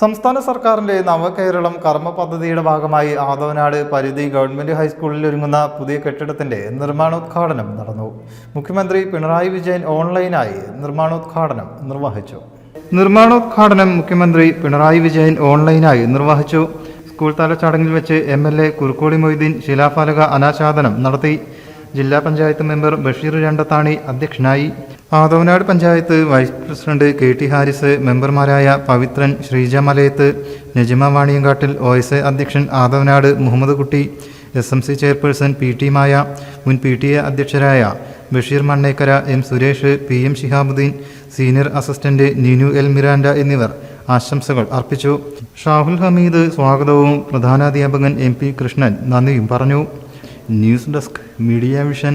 സംസ്ഥാന സർക്കാരിന്റെ നവകേരളം കർമ്മ പദ്ധതിയുടെ ഭാഗമായി ആദവനാട് പരിധി ഗവൺമെന്റ് ഹൈസ്കൂളിൽ ഒരുങ്ങുന്ന പുതിയ കെട്ടിടത്തിന്റെ നിർമ്മാണോദ്ഘാടനം നടന്നു. മുഖ്യമന്ത്രി പിണറായി വിജയൻ ഓൺലൈനായി നിർമ്മാണോദ്ഘാടനം നിർവഹിച്ചു. നിർമ്മാണോദ്ഘാടനം മുഖ്യമന്ത്രി പിണറായി വിജയൻ ഓൺലൈനായി നിർവഹിച്ചു. സ്കൂൾ തല ചടങ്ങിൽ വെച്ച് M L A Kurukkoli Moideen ശിലാഫലക അനാച്ഛാദനം നടത്തി. ജില്ലാ പഞ്ചായത്ത് മെമ്പർ ബഷീർ രണ്ടത്താണി അധ്യക്ഷനായി. Athavanad panchayat vice president K T Haris മെമ്പർമാരായ Pavithran Sreeja Malayath Najima വാണിയങ്കാട്ടിൽ O S A അധ്യക്ഷൻ Athavanad Muhammad Kutty S M C chairperson P T Maya മുൻ P T A അധ്യക്ഷരായ Basheer Mannekkara M Suresh P M Shihabuddin senior assistant Neenu L Miranda എന്നിവർ ആശംസകൾ അർപ്പിച്ചു. ഷാഹുൽ ഹമീദ് സ്വാഗതവും പ്രധാനാധ്യാപകൻ M P Krishnan നന്ദിയും പറഞ്ഞു. News desk media vision.